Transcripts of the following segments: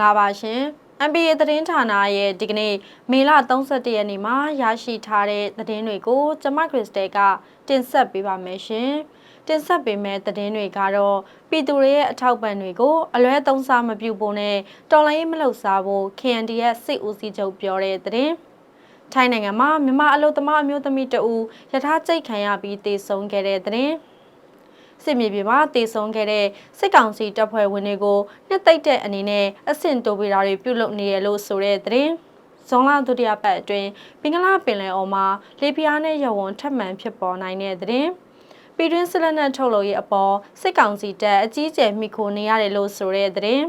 င်္ဂလာပါရှင် MBA သတင်းဌာနရဲ့ဒီကနေ့မေလ31ရက်နေ့မှာရရှိထားတဲ့သတင်းတွေကိုကျမခရစ်စတဲကတင်ဆက်ပေးပါမယ်ရှင်တင်ဆက်ပေးမယ့်သတင်းတွေကတော့ပြည်သူတွေရဲ့အထောက်ပံ့တွေကိုအလွဲသုံးစားမပြုဖို့နဲ့တော်လိုင်းမလှုပ်ရှားဖို့ KND ရဲ့စစ်ဦးစီးချုပ်ပြောတဲ့သတင်းထိုင်းနိုင်ငံမှာမြန်မာအလုပ်သမားအမျိုးသမီးတဦးယထာကျိတ်ခံရပြီးတေဆုံးခဲ့တဲ့သတင်း စစ်မြေပြင်မှာတေဆုံးခဲ့တဲ့စစ်ကောင်စီတပ်ဖွဲ့ဝင်တွေကိုနှစ်သိမ့်တဲ့အနေနဲ့အဆင့်တိုးပေးတာတွေပြုလုပ်နေရလို့ဆိုတဲ့သတင်းဇွန်လဒုတိယပတ်အတွင်းပင်ကလာပင်လယ်အော်မှာလေပြားနဲ့ရဝွန်ထပ်မံဖြစ်ပေါ်နိုင်တဲ့သတင်းပြည်တွင်းစစ်လက်နက်ထုတ်လုပ်ရေးအပေါ်စစ်ကောင်စီတပ်အကြီးအကျယ်မိခိုနေရတယ်လို့ဆိုတဲ့သတင်း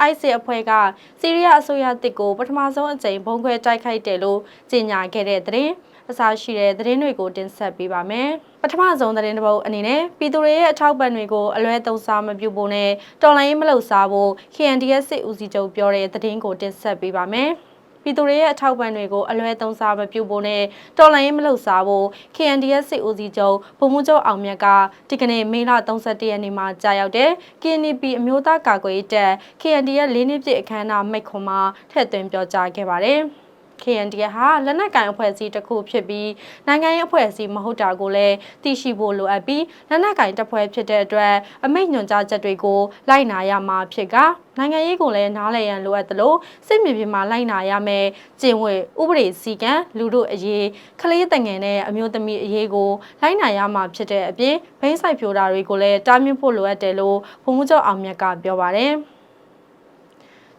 အိုက်စစ်အဖွဲ့ကစီးရီးယားအစိုးရတစ်ကိုပထမဆုံးအကြိမ်ဘုံခွဲတိုက်ခိုက်တယ်လို့ကြေညာခဲ့တဲ့သတင်းအစားရှိတဲ့သတင်းတွေကိုတင်ဆက်ပေးပါမယ်။ ပထမဆုံးသတင်းတစ်ပုဒ်အနေနဲ့ပြည်သူတွေရဲ့အထောက်ပံ့တွေကိုအလွဲသုံးစားမပြုဖို့နဲ့တော်လိုင်းမလှုပ်ရှားဖို့ KNDS စစ်ဦးစီးချုပ်ပြောတဲ့သတင်းကိုတင်ဆက်ပေးပါမယ်။ပြည်သူတွေရဲ့အထောက်ပံ့တွေကိုအလွဲသုံးစားမပြုဖို့နဲ့တော်လိုင်းမလှုပ်ရှားဖို့ KNDS စစ်ဦးစီးချုပ်ဗိုလ်မှူးချုပ်အောင်မြတ်ကဒီကနေ့မေလ31ရက်နေ့မှာကြာရောက်တဲ့ KNP အမျိုးသားကာကွယ်ရေးတပ် KNDS လေးနှစ်ပြည့်အခမ်းအနားမိတ်ခွန်မှာထည့်သွင်းပြောကြားခဲ့ပါတယ်။ KNDF ဟာလက်နက်ကိုင်အဖွဲ့အစည်းတစ်ခုဖြစ်ပြီးနိုင်ငံရေးအဖွဲ့အစည်းမဟုတ်တာကိုလည်းသိရှိဖို့လိုအပ်ပြီးလက်နက်ကိုင်တပ်ဖွဲ့ဖြစ်တဲ့အတွက်အမိန့်ညွှန်ကြားချက်တွေကိုလိုက်နာရမှာဖြစ်ကနိုင်ငံရေးကိုလည်းနားလည်ရန်လိုအပ်သလိုစစ်မြေပြင်မှာလိုက်နာရမယ်ကျင့်ဝတ်ဥပဒေစည်းကမ်းလူတို့အရေးကလေးတငယ်နဲ့အမျိုးသမီးအရေးကိုလိုက်နာရမှာဖြစ်တဲ့အပြင်ဘိန်းဆိုင်ဖြိုတာတွေကိုလည်းတားမြစ်ဖို့လိုအပ်တယ်လို့ဘုံမှုချုပ်အောင်မြတ်ကပြောပါတယ်။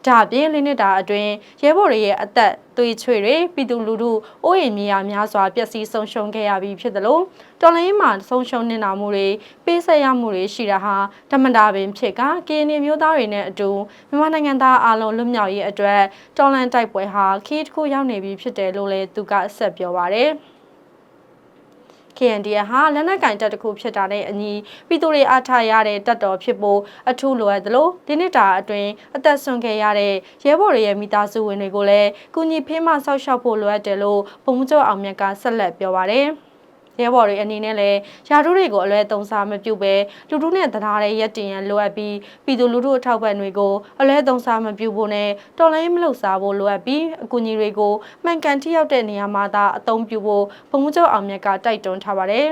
ဒါအပြင်လိနစ်တာအတွင်းရဲဘော်တွေရဲ့အသက်သွေးချွေတွေပြည်သူလူထုအိုးအိမ်မြေယာများစွာပျက်စီးဆုံးရှုံးခဲ့ရပြီးဖြစ်သလိုတော်လိုင်းမှာဆုံးရှုံးနေတာမှုတွေပေးဆက်ရမှုတွေရှိတာဟာဓမ္မတာပင်ဖြစ်ကကင်းနေမျိုးသားတွေနဲ့အတူမြန်မာနိုင်ငံသားအလုံးလွတ်မြောက်ရေးအတွက်တော်လန်တိုက်ပွဲဟာခီးတစ်ခုရောက်နေပြီဖြစ်တယ်လို့လည်းသူကဆက်ပြောပါရယ်။ KNDF ဟာလက်နက်ကင်တပ်တစ်ခုဖြစ်တာနဲ့အညီပြည်သူတွေအားထားရတဲ့တပ်တော်ဖြစ်ဖို့အထူးလိုအပ်သလိုဒီနှစ်တာအတွင်းအသက်ဆုံးခဲ့ရတဲ့ရဲဘော်တွေရဲ့မိသားစုဝင်တွေကိုလည်းကုညီဖေးမဆောက်ရှောက်ဖို့လိုအပ်တယ်လို့ဗိုလ်မှူးချုပ်အောင်မြတ်ကဆက်လက်ပြောပါတယ်။ ရဲဘော်တွေအနေနဲ့လည်းယာတုတွေကိုအလွဲသုံးစားမပြုဘဲလူထုနဲ့တရားရဲရက်တင်ရန်လိုအပ်ပြီးပြည်သူလူထုအထောက်ပံ့တွေကိုအလွဲသုံးစားမပြုဖို့နဲ့တော်လိုင်းမလှုပ်ရှားဖို့လိုအပ်ပြီးအကူအညီတွေကိုမှန်ကန်ထိရောက်တဲ့နေရာမှာသာအသုံးပြုဖို့ဘုံမှုချုပ်အောင်မြတ်ကတိုက်တွန်းထားပါတယ်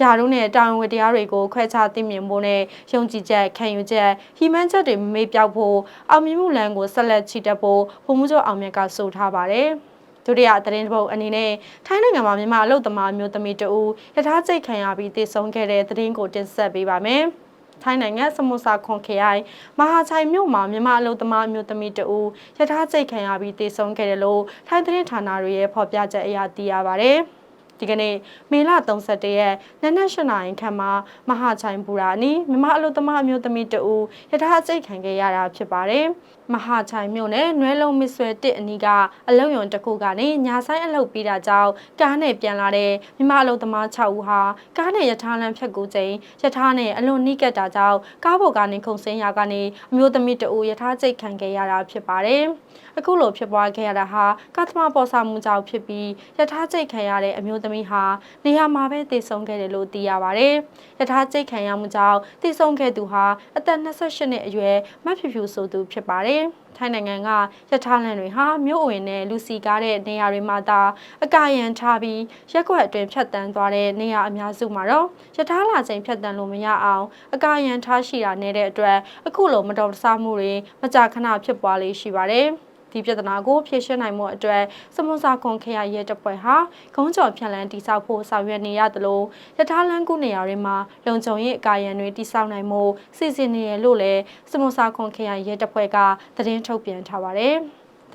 ရာတို့နဲ့တာဝန်ဝတ္တရားတွေကိုခွဲခြားသိမြင်ဖို့နဲ့ယုံကြည်ချက်ခံယူချက်ဟီမန်းချက်တွေမမေ့ပြောက်ဖို့အောင်မြင်မှုလမ်းကိုဆက်လက်ချီတက်ဖို့ဘုံမှုချုပ်အောင်မြတ်ကဆိုထားပါတယ်။ ဒုတိယသတင်းပုတ်အနေနဲ့ထိုင်းနိုင်ငံမှာမြန်မာအလုပ်သမားမျိုးသမီးတဦးယထာကျိတ်ခံရပြီးတည်ဆုံခဲ့တဲ့သတင်းကိုတင်ဆက်ပေးပါမယ်။ထိုင်းနိုင်ငံစမုစာခွန်ခရိုင်မဟာချိုင်မြို့မှာမြန်မာအလုပ်သမားမျိုးသမီးတဦးယထာကျိတ်ခံရပြီးတည်ဆုံခဲ့တယ်လို့ထိုင်းသတင်းဌာနတွေရဲ့ဖော်ပြချက်အရသိရပါဗျ။ဒီကနေ့မေလ31ရက်နနက်၈နာရီခန့်မှာမဟာချိုင်ပူရာနီမြမအလုသမားအမျိုးသမီးတဦးယထာစိတ်ခံခဲ့ရတာဖြစ်ပါတယ်။မဟာချိုင်မြို့နယ်နွဲလုံးမစ်ဆွဲတစ်အနီးကအလုံယုံတစ်ခုကနေညာဆိုင်အလုပ်ပြီးတာကြောင့်ကားနဲ့ပြန်လာတဲ့မြမအလုသမား6ဦးဟာကားနဲ့ယထာလမ်းဖြတ်ကူချိန်ယထာနဲ့အလွန်နှိကက်တာကြောင့်ကားပေါ်ကနေခုန်ဆင်းရာကနေအမျိုးသမီးတဦးယထာစိတ်ခံခဲ့ရတာဖြစ်ပါတယ်။အခုလိုဖြစ်ပွားခဲ့ရတာဟာကသမာပေါ်ဆမှုကြောင့်ဖြစ်ပြီးယထာကျိတ်ခံရတဲ့အမျိုးသမီးဟာနေရာမှာပဲတည်ဆုံခဲ့တယ်လို့သိရပါတယ်။ယထာကျိတ်ခံရမှုကြောင့်တည်ဆုံခဲ့သူဟာအသက်28နှစ်အရွယ်မဖြူဖြူဆိုသူဖြစ်ပါတယ်။ထိုင်းနိုင်ငံကရထားလမ်းတွေဟာမြို့ဝင်နဲ့လူစီကားတဲ့နေရာတွေမှာသာအကာရန်ထားပြီးရက်ွက်အတွင်းဖြတ်တန်းသွားတဲ့နေရာအများစုမှာတော့ရထားလာချိန်ဖြတ်တန်းလို့မရအောင်အကာရန်ထားရှိတာနေတဲ့အတွက်အခုလိုမတော်တဆမှုတွေမကြာခဏဖြစ်ပွားလေးရှိပါတယ်။ ဒီပြဿနာကိုဖြေရှင်းနိုင်မှုအတွက်စမွန်စာခွန်ခရရဲတပ်ဖွဲ့ဟာခုံးကျော်ဖြန့်လန်းတိစောက်ဖို့ဆောင်ရွက်နေရသလိုရထားလမ်းကူနေရာတွေမှာလုံခြုံရေးအကာအရန်တွေတိစောက်နိုင်မှုစီစဉ်နေရလို့လည်းစမွန်စာခွန်ခရရဲတပ်ဖွဲ့ကသတင်းထုတ်ပြန်ထားပါတယ်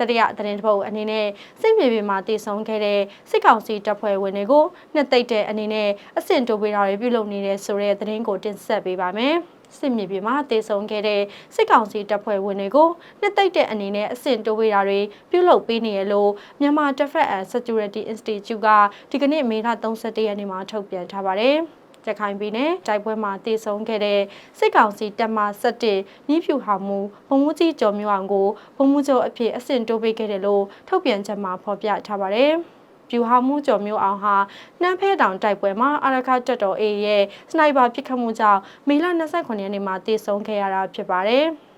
တတိယသတင်းတစ်ပုဒ်အနေနဲ့စစ်မြေပြင်မှာတည်ဆုံခဲ့တဲ့စစ်ကောင်စီတပ်ဖွဲ့ဝင်တွေကိုနှစ်သိမ့်တဲ့အနေနဲ့အဆင့်တိုးပေးတာတွေပြုလုပ်နေတဲ့ဆိုတဲ့သတင်းကိုတင်ဆက်ပေးပါမယ်။ စစ်မြေပြင်မှာတည်ဆုံခဲ့တဲ့စစ်ကောင်စီတပ်ဖွဲ့ဝင်တွေကိုနှစ်သိမ့်တဲ့အနေနဲ့အဆင့်တိုးဝေးတာတွေပြုလုပ်ပေးနေရလို့မြန်မာ Defense and Security Institute ကဒီကနေ့မေလ31ရက်နေ့မှာထုတ်ပြန်ထားပါတယ်။ကြခိုင်ပြည်နယ်တိုက်ပွဲမှာတည်ဆုံခဲ့တဲ့စစ်ကောင်စီတပ်မ17နီးဖြူဟာမှုဘုံမှုကြီးကျော်မျိုးအောင်ကိုဘုံမှုချုပ်အဖြစ်အဆင့်တိုးပေးခဲ့တယ်လို့ထုတ်ပြန်ချက်မှာဖော်ပြထားပါတယ်။ ပြူဟာမှုကျော်မျိုးအောင်ဟာနှမ်းဖဲတောင်တိုက်ပွဲမှာအာရခတက်တော် A ရဲ့စနိုက်ပါပစ်ခတ်မှုကြောင့်မေလ29ရက်နေ့မှာတေဆုံးခဲ့ရတာဖြစ်ပါတယ်။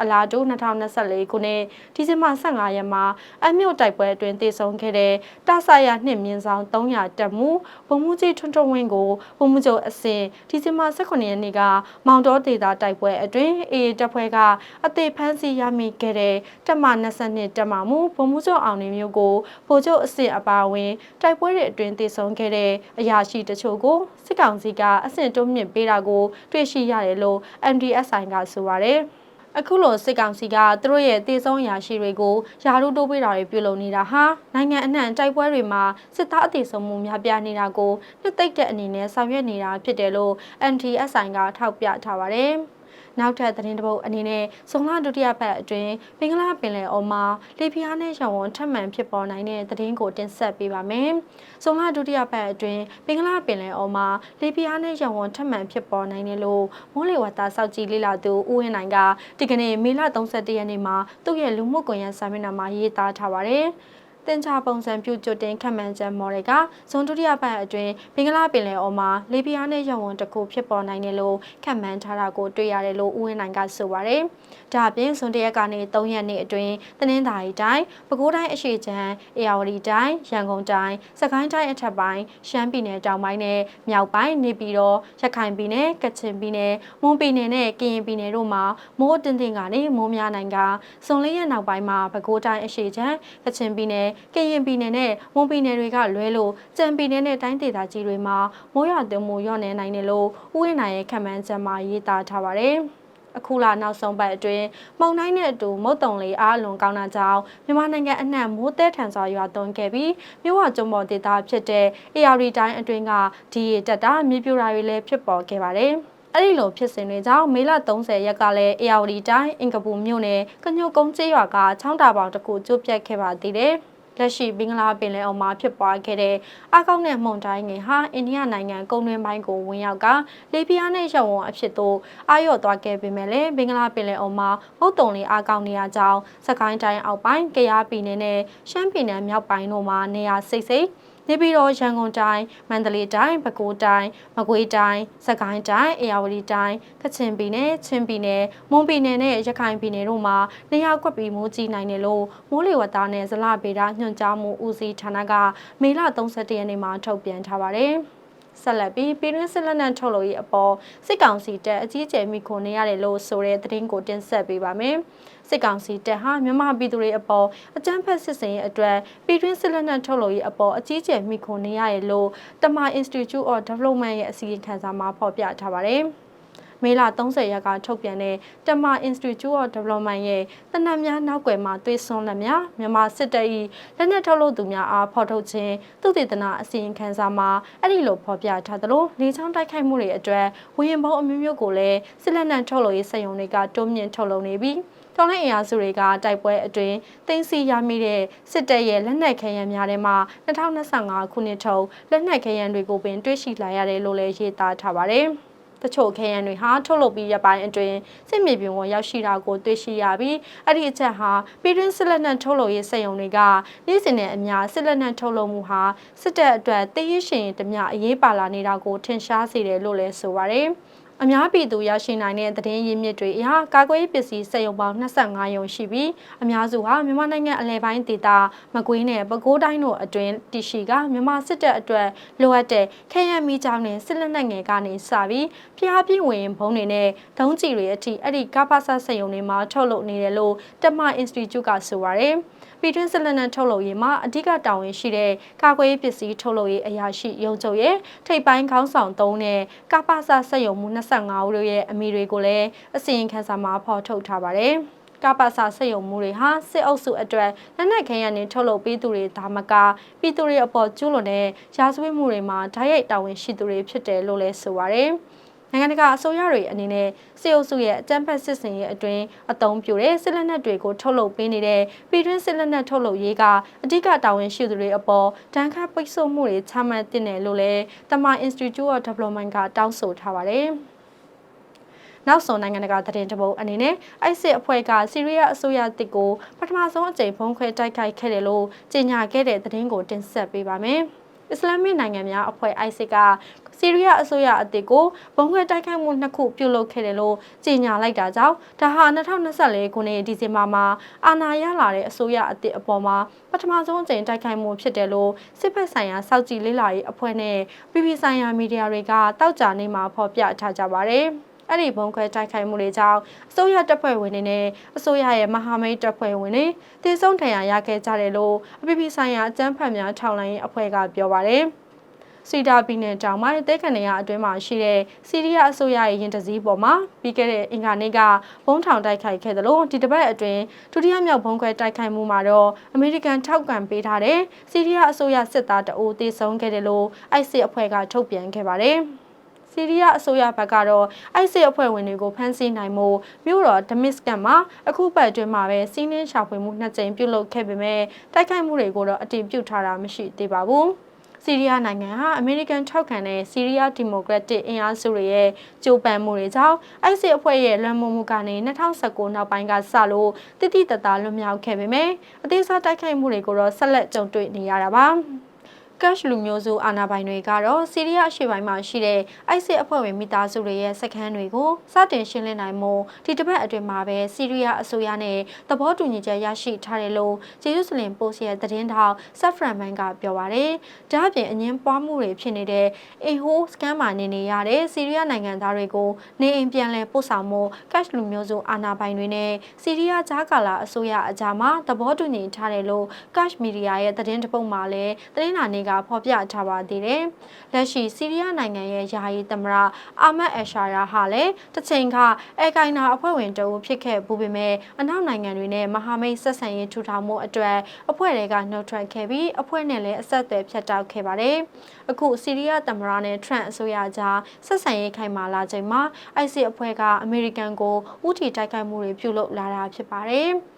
အအလားတူ2024ခုနှစ်ဒီဇင်ဘာ15ရက်မှာအမြို့တိုက်ပွဲအတွင်းတည်ဆုံခဲ့တဲ့တဆာယာနှစ်မြင်းဆောင်300တက်မှုဘုံမှုကြီးထွန်းထွန်းဝင်းကိုဘုံမှုချုပ်အစင်ဒီဇင်ဘာ18ရက်နေ့ကမောင်တော်ဒေသတိုက်ပွဲအတွင်းအေးတပ်ဖွဲ့ကအသေးဖမ်းဆီးရမိခဲ့တဲ့တက်မ22တက်မမှုဘုံမှုချုပ်အောင်နေမျိုးကိုဗိုလ်ချုပ်အစင်အပါအဝင်တိုက်ပွဲတွေအတွင်းတည်ဆုံခဲ့တဲ့အရာရှိတချို့ကိုစစ်ကောင်စီကအဆင့်တုံးမြင့်ပေးတာကိုတွေ့ရှိရတယ်လို့ MDSI ကဆိုပါတယ် အခုလိုစစ်ကောင်စီကသူတို့ရဲ့တည်ဆုံးရာရှိတွေကိုယာရုတိုးပေးတာတွေပြုလုပ်နေတာဟာနိုင်ငံအနှံ့တိုက်ပွဲတွေမှာစစ်သားအသေးဆုံးမှုများပြားနေတာကိုနှစ်သိမ့်တဲ့အနေနဲ့ဆောင်ရွက်နေတာဖြစ်တယ်လို့ MDSI ကထောက်ပြထားပါတယ်။ နောက်ထပ်သတင်းတစ်ပုဒ်အနေနဲ့ဇွန်လဒုတိယပတ်အတွင်းဘင်္ဂလားပင်လယ်အော်မှာလေပြင်းနဲ့ရောင်ဝန်းထပ်မံဖြစ်ပေါ်နိုင်တဲ့သတင်းကိုတင်ဆက်ပေးပါမယ်။ဇွန်လဒုတိယပတ်အတွင်းဘင်္ဂလားပင်လယ်အော်မှာလေပြင်းနဲ့ရောင်ဝန်းထပ်မံဖြစ်ပေါ်နိုင်တယ်လို့မိုးလေဝသစောင့်ကြည့်လေ့လာသူဦးဝင်းနိုင်ကဒီကနေ့မေလ31ရက်နေ့မှာသူ့ရဲ့လူမှုကွန်ရက်စာမျက်နှာမှာရေးသားထားပါတယ်။ တင်ချပုံစံပြုကြိုတင်ခန့်မှန်းချက်မော်ဒယ်ကဇွန်ဒုတိယပတ်အတွင်းဘင်္ဂလားပင်လယ်အော်မှာလေပြင်းနဲ့ရဝွန်တစ်ခုဖြစ်ပေါ်နိုင်တယ်လို့ခန့်မှန်းထားတာကိုတွေ့ရတယ်လို့ဦးဝင်းနိုင်ကဆိုပါတယ်။ဒါအပြင်ဇွန်တရက်ကနေ3ရက်နေ့အတွင်းတနင်္သာရီတိုင်းပဲခူးတိုင်းအရှေ့ခြမ်းအေရဝတီတိုင်းရန်ကုန်တိုင်းစကိုင်းတိုင်းအထက်ပိုင်းရှမ်းပြည်နယ်တောင်ပိုင်းနဲ့မြောက်ပိုင်းနေပြည်တော်ရခိုင်ပြည်နယ်ကချင်ပြည်နယ်မွန်ပြည်နယ်နဲ့ကရင်ပြည်နယ်တို့မှာမိုးတင်းတင်းကနေမိုးများနိုင်ကဇွန်လရက်နောက်ပိုင်းမှာပဲခူးတိုင်းအရှေ့ခြမ်းကချင်ပြည်နယ်ကရင်ပြည်နယ်နဲ့မွန်ပြည်နယ်တွေကလွဲလို့ကြံပြည်နယ်နဲ့တိုင်းဒေသကြီးတွေမှာမိုးရွာသွန်းမှုညော့နေနိုင်တယ်လို့ဥယျာဉ်ရဲ့ခန့်မှန်းချက်မှာရေးသားထားပါတယ်။အခုလာနောက်ဆုံးပတ်အတွင်းမုန်တိုင်းနဲ့အတူမုတ်တုံလေးအားလုံးကောင်းတာကြောင့်မြန်မာနိုင်ငံအနှံ့မိုးတဲထန်စွာရွာသွန်းခဲ့ပြီးမြို့ဝကျုံပေါ်ဒေသဖြစ်တဲ့ AR တိုင်းအတွင်းကဒီရတက်တာမြေပြိုတာတွေလည်းဖြစ်ပေါ်ခဲ့ပါတယ်။အဲ့ဒီလိုဖြစ်စဉ်တွေကြောင့်မေလ30ရက်ကလည်းအေယာဝတီတိုင်းအင်ကပူမြို့နယ်ကညိုကုန်းကျေးရွာကချောင်းတာပေါင်တစ်ခုကျိုးပြတ်ခဲ့ပါသေးတယ်။ လက်ရှိဘင်္ဂလားပင်လယ်အော်မှာဖြစ်ပွားခဲ့တဲ့အကောက်နဲ့မှုန်တိုင်းငယ်ဟာအိန္ဒိယနိုင်ငံကုန်းတွင်းပိုင်းကိုဝင်ရောက်ကလေပြင်းနဲ့ရုံဝံအဖြစ်သို့အာရုံသွားခဲ့ပေမဲ့လည်းဘင်္ဂလားပင်လယ်အော်မှာမုတ်တုံလေးအကောက်နေရကြောင်းစကိုင်းတိုင်းအောက်ပိုင်းကရားပြည်နယ်နဲ့ရှမ်းပြည်နယ်မြောက်ပိုင်းတို့မှာနေရာစိတ်စိတ် နေပြည်တော်ရန်ကုန်တိုင်းမန္တလေးတိုင်းပဲခူးတိုင်းမကွေးတိုင်းစကိုင်းတိုင်းအေရဝတီတိုင်းကချင်ပြည်နယ်ချင်းပြည်နယ်မွန်ပြည်နယ်နဲ့ရခိုင်ပြည်နယ်တို့မှာနေရာကွက်ပြီးမိုးကြီးနိုင်တယ်လို့မိုးလေဝသနဲ့ဇလဗေဒညွှန်ကြားမှုဦးစီးဌာနကမေလ31ရက်နေ့မှာထုတ်ပြန်ထားပါတယ်။ ဆက်လက်ပြီးပြည်တွင်းစစ်လက်နက်ထုတ်လို့ရေးအပေါ်စစ်ကောင်စီတပ်အကြီးအကျယ်မိခိုနေရတယ်လို့ဆိုတဲ့သတင်းကိုတင်ဆက်ပေးပါမယ်။စစ်ကောင်စီတပ်ဟာမြန်မာပြည်သူတွေအပေါ်အကြမ်းဖက်စစ်စင်ရေးအတွက်ပြည်တွင်းစစ်လက်နက်ထုတ်လို့ရေးအပေါ်အကြီးအကျယ်မိခိုနေရတယ်လို့တမ Institute of Development ရဲ့အစီရင်ခံစာမှာဖော်ပြထားပါတယ်။ မေလ30ရက်ကထုတ်ပြန်တဲ့တမ Institute of Development ရဲ့တနက်များနောက်ွယ်မှာသွေးစွန်းလက်များမြန်မာစစ်တပ်၏လက်နက်ထုတ်လုပ်သူများအားဖော်ထုတ်ခြင်းသူတည်တနာအစီရင်ခံစာမှာအဲ့ဒီလိုဖော်ပြထားသလိုလေချောင်းတိုက်ခိုက်မှုတွေအတွက်ဝရင်ပေါင်းအမျိုးမျိုးကိုလည်းစစ်လက်နက်ထုတ်လုပ်ရေးစက်ရုံတွေကတွန်းမြင့်ထုတ်လုပ်နေပြီးတော်လိုင်းအင်အားစုတွေကတိုက်ပွဲအတွင်းတင်းစီရမိတဲ့စစ်တပ်ရဲ့လက်နက်ခဲယမ်းများထဲမှာ2025ခုနှစ်ထုံးလက်နက်ခဲယမ်းတွေကိုပင်တွေ့ရှိလာရတယ်လို့လည်းရေးသားထားပါတယ်။ တချို့ခဲယံတွေဟာထုတ်လုပ်ပြီးရပိုင်းအတွင်းစစ်မြေပြင်ပေါ်ရောက်ရှိတာကိုတွေ့ရှိရပြီးအဲ့ဒီအချက်ဟာပြည်တွင်းစစ်လက်နက်ထုတ်လုပ်ရေးစက်ရုံတွေကနေ့စဉ်နဲ့အများစစ်လက်နက်ထုတ်လုပ်မှုဟာစစ်တပ်အတွက်တည်ရရှင်တမျှအရေးပါလာနေတာကိုထင်ရှားစေတယ်လို့လည်းဆိုပါတယ်။ အများပြည်သူရရှိနိုင်တဲ့သတင်းရင်းမြစ်တွေအရကာကွယ်ရေးပစ္စည်းစက်ရုံပေါင်း25ရုံရှိပြီးအများစုဟာမြန်မာနိုင်ငံအလဲပိုင်းဒေသမကွေးနဲ့ပဲခူးတိုင်းတို့အတွင်းတရှိကမြန်မာစစ်တပ်အတွက်လိုအပ်တဲ့ခဲယမ်းမီးကြောင်းနဲ့စစ်လက်နက်ငယ်ကနေစပြီးဖျားပြင်းဝင်ဘုံတွေနဲ့ဒုံးကျည်တွေအထိအဲ့ဒီကပ္ပစစက်ရုံတွေမှာထုတ်လုပ်နေတယ်လို့တမ Institute ကဆိုပါတယ်။ပြည်တွင်းစစ်လက်နက်ထုတ်လုပ်ရေးမှာအဓိကတာဝန်ရှိတဲ့ကာကွယ်ရေးပစ္စည်းထုတ်လုပ်ရေးအရာရှိရုံးချုပ်ရဲ့ထိပ်ပိုင်းခေါင်းဆောင်၃နဲ့ကပ္ပစစက်ရုံမှု25ဦးတို့ရဲ့အမိတွေကိုလည်းအစီရင်ခံစာမှာဖော်ထုတ်ထားပါတယ်။ကပ္ပစာစက်ရုံမှုတွေဟာစစ်အုပ်စုအတွက်လက်နက်ခဲယမ်းတွေထုတ်လုပ်ပေးသူတွေဒါမကပြည်သူတွေအပေါ်ကျူးလွန်တဲ့ရာဇဝတ်မှုတွေမှာဓာတ်ရိုက်တာဝန်ရှိသူတွေဖြစ်တယ်လို့လည်းဆိုပါရယ်။ နိုင်ငံတကာအစိုးရတွေအနေနဲ့စစ်အုပ်စုရဲ့အကြမ်းဖက်စစ်စင်ရေးအတွင်းအသုံးပြုတဲ့စစ်လက်နက်တွေကိုထုတ်လုပ်ပေးနေတဲ့ပြည်တွင်းစစ်လက်နက်ထုတ်လုပ်ရေးကအဓိကတာဝန်ရှိသူတွေအပေါ်တန်ခါပိတ်ဆို့မှုတွေချမှတ်တင်တယ်လို့လည်းတမ Institute of Development ကတောင်းဆိုထားပါတယ်။နောက်ဆုံးနိုင်ငံတကာသတင်းတပုတ်အနေနဲ့အိုက်စစ်အဖွဲ့ကဆီးရီးယားအစိုးရတစ်ကိုပထမဆုံးအကြိမ်ဖုံးခွဲတိုက်ခိုက်ခဲ့တယ်လို့ကြေညာခဲ့တဲ့သတင်းကိုတင်ဆက်ပေးပါမယ်။ အစ္စလာမစ်နိုင်ငံများအဖွဲ့ ISIS ကဆီးရီးယားအစိုးရအသစ်ကိုဘုံခွဲတိုက်ခိုက်မှုနှစ်ခုပြုလုပ်ခဲ့တယ်လို့ကြေညာလိုက်တာကြောင့်ဒါဟာ2024ခုနှစ်ဒီဇင်ဘာမှာအာဏာရလာတဲ့အစိုးရအသစ်အပေါ်မှာပထမဆုံးအကြိမ်တိုက်ခိုက်မှုဖြစ်တယ်လို့စစ်ဖက်ဆိုင်ရာစောက်ကြည့်လေ့လာရေးအဖွဲ့နဲ့ပြည်ပဆိုင်ရာမီဒီယာတွေကတောက်ကြနေမှာဖော်ပြထားကြပါတယ်။ အဲ့ဒီဘုံခွဲတိုက်ခိုက်မှုတွေကြောင့်အစိုးရတပ်ဖွဲ့ဝင်တွေနဲ့အစိုးရရဲ့မဟာမိတ်တပ်ဖွဲ့ဝင်တွေတည်ဆုံထံရရခဲ့ကြတယ်လို့အပြည်ပြည်ဆိုင်ရာအကြမ်းဖက်များထောက်လှမ်းရေးအဖွဲ့ကပြောပါတယ်။စီဒါပြည်နယ်တောင်ပိုင်းတဲခဏရအတွင်းမှာရှိတဲ့စီးရီးယားအစိုးရရဲ့ရင်တစည်းပေါ်မှာပြီးခဲ့တဲ့အင်္ဂါနေ့ကဘုံထောင်တိုက်ခိုက်ခဲ့တယ်လို့ဒီတစ်ပတ်အတွင်းဒုတိယမြောက်ဘုံခွဲတိုက်ခိုက်မှုမှာတော့အမေရိကန်ထောက်ခံပေးထားတဲ့စီးရီးယားအစိုးရစစ်သားတအိုးတေဆုံးခဲ့တယ်လို့အိုက်စစ်အဖွဲ့ကထုတ်ပြန်ခဲ့ပါတယ်။ ဆီးရီးယားအစိုးရဘက်ကတော့အိုက်စစ်အဖွဲ့ဝင်တွေကိုဖမ်းဆီးနိုင်မှုမြို့တော်ဒမစ်ကန်မှာအခုပတ်အတွင်းမှာပဲစီးနှင်းရှာဖွေမှုနှစ်ကြိမ်ပြုလုပ်ခဲ့ပေမဲ့တိုက်ခိုက်မှုတွေကိုတော့အတည်ပြုထားတာမရှိသေးပါဘူး။ဆီးရီးယားနိုင်ငံဟာအမေရိကန်ထောက်ခံတဲ့ဆီးရီးယားဒီမိုကရက်တစ်အင်အားစုတွေရဲ့ကြိုးပမ်းမှုတွေကြောင့်အိုက်စစ်အဖွဲ့ရဲ့လွှမ်းမိုးမှုကနေ2019နောက်ပိုင်းကစလို့တိတိတသားလွတ်မြောက်ခဲ့ပေမဲ့အသေးစားတိုက်ခိုက်မှုတွေကိုတော့ဆက်လက်ကြုံတွေ့နေရတာပါ။ ကက်ရှ်လူမျိုးစုအာဏာပိုင်တွေကတော့စီးရီးယားအရှေ့ပိုင်းမှာရှိတဲ့အိုက်စစ်အဖွဲ့ဝင်မိသားစုတွေရဲ့စခန်းတွေကိုစတင်ရှင်းလင်းနိုင်မှုဒီတစ်ပတ်အတွင်းမှာပဲစီးရီးယားအစိုးရနဲ့သဘောတူညီချက်ရရှိထားတယ်လို့ဂျေရုဆလင်ပို့စ်ရဲ့သတင်းထောက်ဆက်ဖရန်မန်ကပြောပါရယ်။ဒါ့အပြင်အငင်းပွားမှုတွေဖြစ်နေတဲ့အင်ဟိုးစကန်မှာနေနေရတဲ့စီးရီးယားနိုင်ငံသားတွေကိုနေအိမ်ပြန်လည်ပို့ဆောင်မှုကက်ရှ်လူမျိုးစုအာဏာပိုင်တွေနဲ့စီးရီးယားဂျာကာလာအစိုးရအကြားမှာသဘောတူညီထားတယ်လို့ကက်ရှ်မီဒီယာရဲ့သတင်းတပုတ်မှာလည်းသတင်းနာနေကဖော်ပြထားပါသေးတယ်။လက်ရှိဆီးရီးယားနိုင်ငံရဲ့ယာယီသမ္မတအာမတ်အရှာရာဟာလည်းတစ်ချိန်ကအဲကိုင်နာအဖွဲ့ဝင်တဦးဖြစ်ခဲ့ဘူးပေမဲ့အနောက်နိုင်ငံတွေနဲ့မဟာမိတ်ဆက်ဆံရေးထူထောင်မှုအတွက်အဖွဲ့တွေကနှုတ်ထွက်ခဲ့ပြီးအဖွဲ့နဲ့လည်းအဆက်အသွယ်ဖြတ်တောက်ခဲ့ပါတယ်။အခုဆီးရီးယားသမ္မတနဲ့ထရန့်အစိုးရကြားဆက်ဆံရေးခိုင်မာလာချိန်မှာ IC အဖွဲ့ကအမေရိကန်ကိုဥတီတိုက်ခိုက်မှုတွေပြုလုပ်လာတာဖြစ်ပါတယ်။